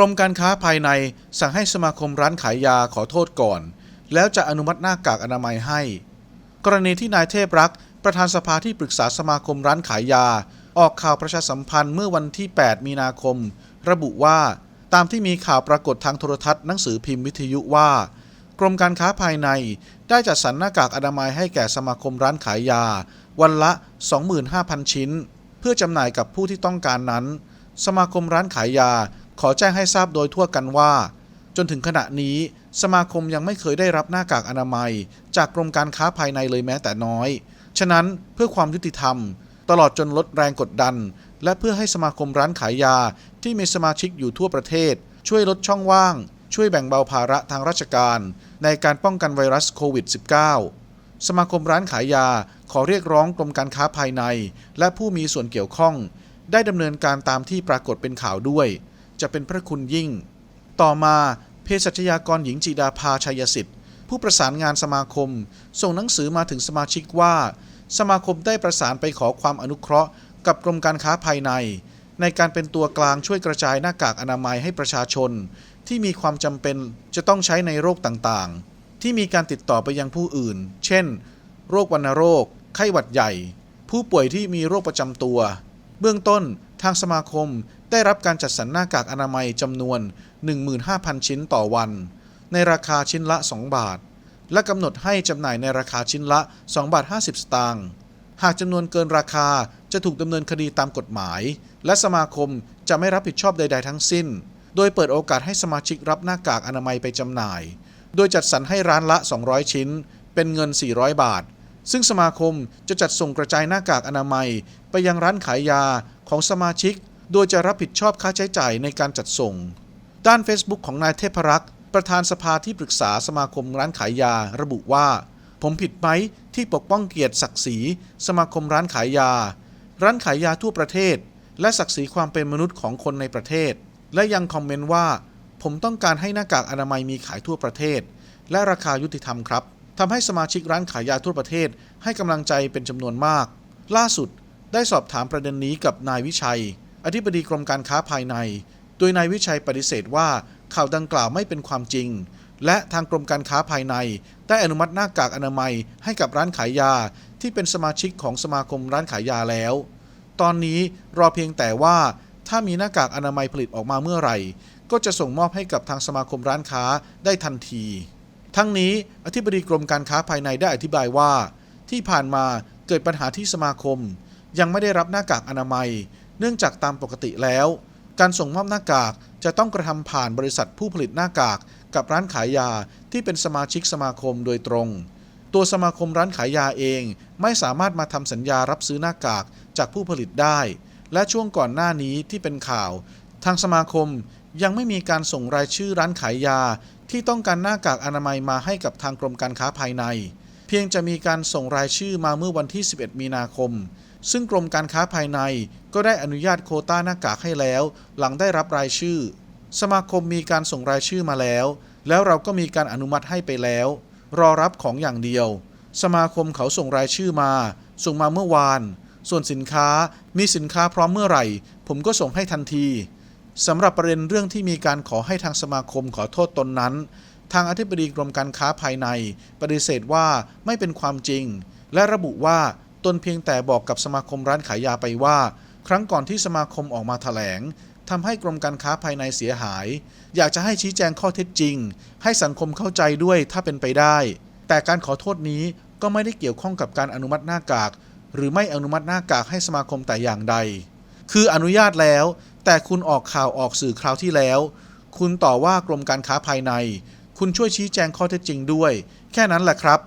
รมการค้าภายในสั่งให้สมาคมร้านขายยาขอโทษก่อน แล้วจะอนุมัติหน้ากากอนามัยให้ กรณีที่นายเทพรัก ประธานสภาที่ปรึกษาสมาคมร้านขายยา ออกข่าวประชาสัมพันธ์เมื่อวันที่ 8 มีนาคม ระบุว่า ตามที่มีข่าวปรากฏทางโทรทัศน์หนังสือพิมพ์วิทยุว่า กรมการค้าภายใน ได้จัดสรรหน้ากากอนามัยให้แก่สมาคมร้านขายยา วันละ 25,000 ชิ้น เพื่อจำหน่ายกับผู้ที่ต้องการนั้น สมาคมร้านขายยา ขอแจ้งให้ทราบโดยทั่วกันว่า จนถึงขณะนี้ สมาคมยังไม่เคยได้รับหน้ากากอนามัย จากกรมการค้าภายในเลยแม้แต่น้อย ฉะนั้นเพื่อความยุติธรรม ตลอดจนลดแรงกดดัน และเพื่อให้สมาคมร้านขายยาที่มีสมาชิกอยู่ทั่วประเทศ ช่วยลดช่องว่าง ช่วยแบ่งเบาภาระทางราชการ ในการป้องกันไวรัสโควิด -19 สมาคมร้านขายยาขอเรียกร้องกรมการค้าภายใน และผู้มีส่วนเกี่ยวข้อง ได้ดำเนินการตามที่ปรากฏเป็นข่าวด้วย จะเป็นพระคุณยิ่ง ต่อมาเภสัชยากรหญิงจีดาภาชัยสิทธิ์ ผู้ประสานงานสมาคม ส่งหนังสือมาถึงสมาชิกว่า สมาคมได้ประสานไปขอความอนุเคราะห์ กับกรมการค้าภายใน ในการเป็นตัวกลางช่วยกระจายหน้ากากอนามัยให้ประชาชน ที่มีความจำเป็นจะต้องใช้ในโรคต่างๆ ที่มีการติดต่อไปยังผู้อื่น เช่น โรควัณโรค ไข้หวัดใหญ่ ผู้ป่วยที่มีโรคประจำตัว เบื้องต้นทางสมาคม ได้รับการจัดสรรหน้ากากอนามัยจำนวน 15,000 ชิ้นต่อวัน ในราคาชิ้นละ 2 บาท และกำหนดให้จำหน่ายในราคาชิ้นละ 2 บาท 50 สตางค์ หากจำนวนเกินราคาจะถูกดำเนินคดีตามกฎหมาย และสมาคมจะไม่รับผิดชอบใด ๆ ทั้งสิ้น โดยเปิดโอกาสให้สมาชิกรับหน้ากากอนามัยไปจำหน่าย โดยจัดสรรให้ร้านละ 200 ชิ้น เป็นเงิน 400 บาทซึ่งสมาคมจะจัดส่งกระจายหน้ากากอนามัย ไปยังร้านขายยาของสมาชิก โดยจะรับผิดชอบค่าใช้จ่ายในการจัดส่ง ด้าน Facebook ของนายเทพรักษ์ประธานสภาที่ปรึกษาสมาคมร้านขายยา ระบุว่า ผมผิดไหมที่ปกป้องเกียรติศักดิ์ศรีสมาคมร้านขายยา ร้านขายยาทั่วประเทศ และศักดิ์ศรีความเป็นมนุษย์ของคนในประเทศ และยังคอมเมนต์ว่า ผมต้องการให้หน้ากากอนามัยมีขายทั่วประเทศ และราคายุติธรรมครับทำให้สมาชิกร้านขายยาทั่วประเทศ ให้กำลังใจเป็นจำนวนมาก ล่าสุดได้สอบถามประเด็นนี้กับนายวิชัย อธิบดีกรมการค้าภายใน โดยนายวิชัยปฏิเสธว่าข่าวดังกล่าวไม่เป็นความจริง และทางกรมการค้าภายใน ได้อนุมัติหน้ากากอนามัยให้กับร้านขายยา ที่เป็นสมาชิกของสมาคมร้านขายยาแล้ว ตอนนี้รอเพียงแต่ว่าถ้ามีหน้ากากอนามัยผลิตออกมาเมื่อไหร่ ก็จะส่งมอบให้กับทางสมาคมร้านค้าได้ทันที ทั้งนี้อธิบดีกรมการค้าภายในได้อธิบายว่า ที่ผ่านมาเกิดปัญหาที่สมาคม ยังไม่ได้รับหน้ากากอนามัย เนื่องจากตามปกติแล้ว การส่งมอบหน้ากากจะต้องกระทำผ่านบริษัทผู้ผลิตหน้ากาก กับร้านขายยาที่เป็นสมาชิกสมาคมโดยตรง ตัวสมาคมร้านขายยาเอง ไม่สามารถมาทำสัญญารับซื้อหน้ากากจากผู้ผลิตได้ และช่วงก่อนหน้านี้ที่เป็นข่าว ทางสมาคมยังไม่มีการส่งรายชื่อร้านขายยา ที่ต้องการหน้ากากอนามัยมาให้กับทางกรมการค้าภายใน เพียงจะมีการส่งรายชื่อมาเมื่อวันที่ 11 มีนาคม ซึ่งกรมการค้าภายในก็ได้อนุญาตโคต้าหน้ากากให้แล้ว หลังได้รับรายชื่อ สมาคมมีการส่งรายชื่อมาแล้ว แล้วเราก็มีการอนุมัติให้ไปแล้ว รอรับของอย่างเดียว สมาคมเขาส่งรายชื่อมา ส่งมาเมื่อวาน ส่วนสินค้ามีสินค้าพร้อมเมื่อไหร่ ผมก็ส่งให้ทันทีสำหรับประเด็นเรื่องที่มีการขอให้ทางสมาคมขอโทษตนนั้น ทางอธิบดีกรมการค้าภายใน ปฏิเสธว่าไม่เป็นความจริง และระบุว่า ตนเพียงแต่บอกกับสมาคมร้านขายยาไปว่า ครั้งก่อนที่สมาคมออกมาถแถลงทำให้กรมการค้าภายในเสียหาย อยากจะให้ชี้แจงข้อเท็จจริง ให้สังคมเข้าใจด้วยถ้าเป็นไปได้ แต่การขอโทษนี้ก็ไม่ได้เกี่ยวข้องกับการอนุมัติหน้ากาก หรือไม่อนุมัติหน้ากากให้สมาคมแต่อย่างใด คืออนุญาตแล้ว แต่คุณออกข่าวออกสื่อคราวที่แล้ว คุณต่อว่ากรมการค้าภายใน คุณช่วยชี้แจงข้อเท็จจริงด้วย แค่นั้นแหละครับ